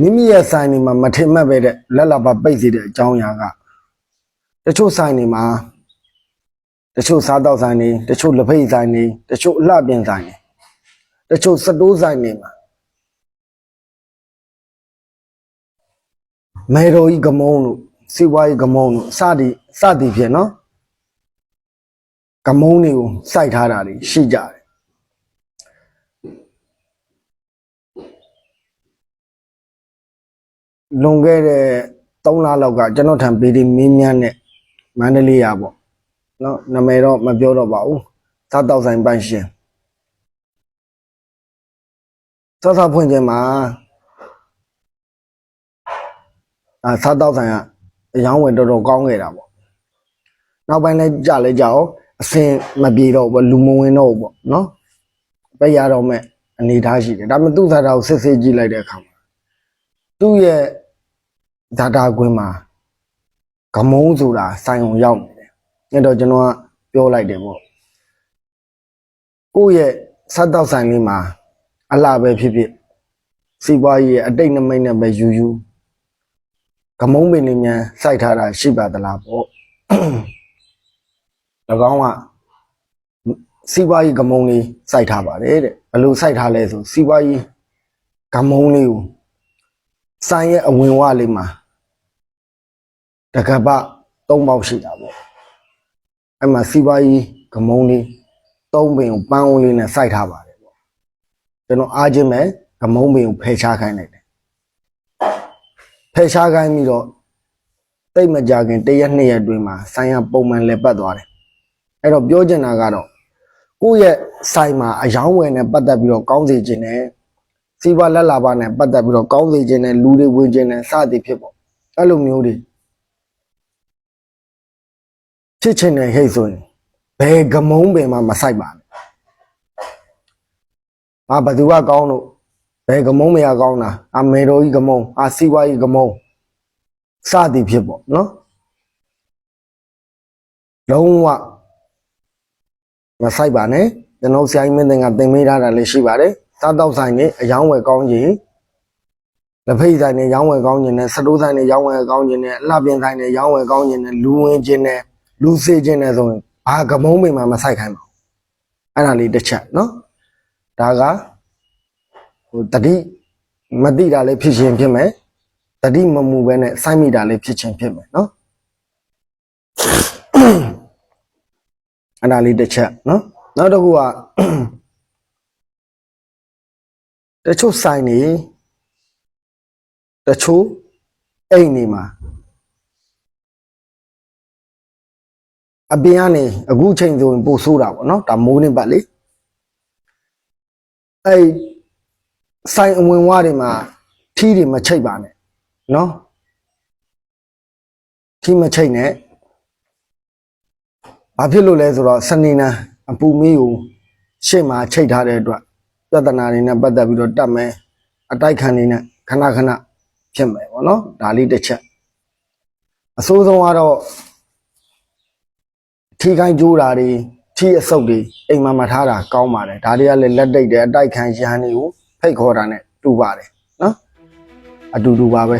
မိမိရဲ့ဆိုင်တွေမှာမထင်မှတ်ပဲတဲ့လက်လာပါပိတ်စီတဲ့အကြောင်းအရာကတချို့ဆိုင်တွေမှာတချို့စားတော့ဆိုင်တွေတချို့လက်ဖိတ်ဆိုင်တွေတချို့အလှပြင်ဆိုင်တွေတချို့စတိုးဆိုင်တွေမှာမေရိုကြီးကမုံလို့စီဝါကြီးကမုံလို့စသည်စသည်ဖြင့်နော်ကမုံတွေကိုစိုက်ထားတာတွေရှိကြတယ် လွန်ခဲ့တဲ့3လလောက်ကကျွန်တော်ထံပေဒီမင်းမြန်းနဲ့မန္တလေးရပေါ့နော်နာမည်တော့မပြောတော့ပါဘူးစားတော့ဆိုင်ပန်းရှင်စားစားဖွင့်ခြင်းမှာအာစားတော့ဆိုင်ကအယောင်းဝယ်တော်တော်ကောင်းခဲ့တာပေါ့နောက်ပိုင်းလည်းကြလဲကြအောင်အစင်မပြေတော့ဘူးလူမဝင်တော့ဘူးပေါ့နော်ပြရတော့မဲ့အနေထားရှိတယ်ဒါပေမဲ့သူ့သားတော်ကိုစစ်စစ်ကြည့်လိုက်တဲ့အခါမှာသူ့ရဲ့ ဓာတာကွင်းမှာဂမုံဆိုတာစိုင်ုံရောက်နေတယ်။အဲ့တော့ကျွန်တော်ကပြောလိုက်တယ်ပေါ့။ကိုယ့်ရဲ့ဆက်တော့ဆိုင်လေးမှာအလှပဲဖြစ်ဖြစ်စီပွားရေးရဲ့အတိတ်နမိတ်နဲ့ပဲယူယူဂမုံပင်လေးများစိုက်ထားတာရှိပါသလားပေါ့။၎င်းကစီပွားရေးဂမုံလေးစိုက်ထားပါတယ်တဲ့။ဘယ်လိုစိုက်ထားလဲဆိုစီပွားရေးဂမုံလေးကိုဆိုင်ရဲ့အဝင်ဝလေးမှာ တကပ၃ပေါက်ရှိတာပေါ့အဲ့မှာစီပွားရေးဂမုံလေး၃ပင်ကိုပန်းဦးလေးနဲ့စိုက်ထားပါတယ်ပေါ့ကျွန်တော်အားချင်းမဲ့ဂမုံပင်ကိုဖယ်ရှားခိုင်းလိုက်တယ်ဖယ်ရှားခိုင်းပြီးတော့တိတ်မကြခင်တရက်နှစ်ရက်အတွင်းမှာဆိုင်ရပုံမှန်လဲပတ်သွားတယ်အဲ့တော့ပြောချင်တာကတော့ကိုယ့်ရဲ့ဆိုင်မှာအယောင်းဝယ်နဲ့ပတ်သက်ပြီးတော့ကောင်းစေခြင်းနဲ့စီးပွားလက်လာပါနဲ့ပတ်သက်ပြီးတော့ကောင်းစေခြင်းနဲ့လူတွေဝင်ခြင်းနဲ့စသည်ဖြစ်ပေါ့အဲ့လိုမျိုးတွေ ဖြစ်ချင်တဲ့ဟိတ်ဆိုရင်ဘယ်ကမုံပင်မှမဆိုင်ပါနဲ့။အာဘသူကကောင်းလို့ဘယ်ကမုံမရကောင်းတာအမေတော်ကြီးကမုံအာစီဝါကြီးကမုံစသည်ဖြစ်ပေါ့နော်။လုံးဝမဆိုင်ပါနဲ့ကျွန်တော်ဆရာကြီးမင်းတင်ကသင်မေးထားတာလည်းရှိပါတယ်။စားတော့ဆိုင်နေအယောင်းဝယ်ကောင်းခြင်းလက်ဖိတ်ဆိုင်နေရောင်းဝယ်ကောင်းခြင်းနဲ့စတိုးဆိုင်နေရောင်းဝယ်ကောင်းခြင်းနဲ့အလှပြင်ဆိုင်နေရောင်းဝယ်ကောင်းခြင်းနဲ့လူဝင်ခြင်းနဲ့ လူစေခြင်းနဲ့ဆိုရင်ဘာကမုံမိန်မှာမဆိုင်ခိုင်းပါဘူးအဲ့ဒါလေးတစ်ချက်နော်ဒါကဟိုတတိမတိတာလေးဖြစ်ခြင်းဖြစ်မယ်တတိမမူပဲနဲ့စိုက်မိတာလေးဖြစ်ခြင်းဖြစ်မယ်နော်အဲ့ဒါလေးတစ်ချက်နော်နောက်တစ်ခုကတချို့ဆိုင်နေတချို့အိမ်နေမှာ အပြင်ကနေအခုချိန်ဆိုရင်ပို့ဆိုးတာပေါ့နော်ဒါမိုးနေပတ်လေအဲ့ဆိုင်အဝင်ဝတွေမှာထီးတွေမချိတ်ပါနဲ့နော်ထီးမချိတ်နဲ့ဘာဖြစ်လို့လဲဆိုတော့စနေနံအပူမီးကိုရှေ့မှာချိတ်ထားတဲ့အတွက်ပြဿနာတွေနဲ့ပတ်သက်ပြီးတော့တတ်မယ်အတိုက်ခံနေနဲ့ခဏခဏဖြစ်မယ်ပေါ့နော်ဒါလေးတစ်ချက်အဆိုးဆုံးကတော့ ထီခိုင်းကြိုးတာတွေထီအဆုပ်တွေအိမ်မှာမထားတာကောင်းပါတယ်ဒါတွေကလည်းလက်တိတ်တယ်အတိုက်ခံရန်တွေကိုဖိတ်ခေါ်တာနဲ့တူပါတယ်နော်အတူတူပါပဲ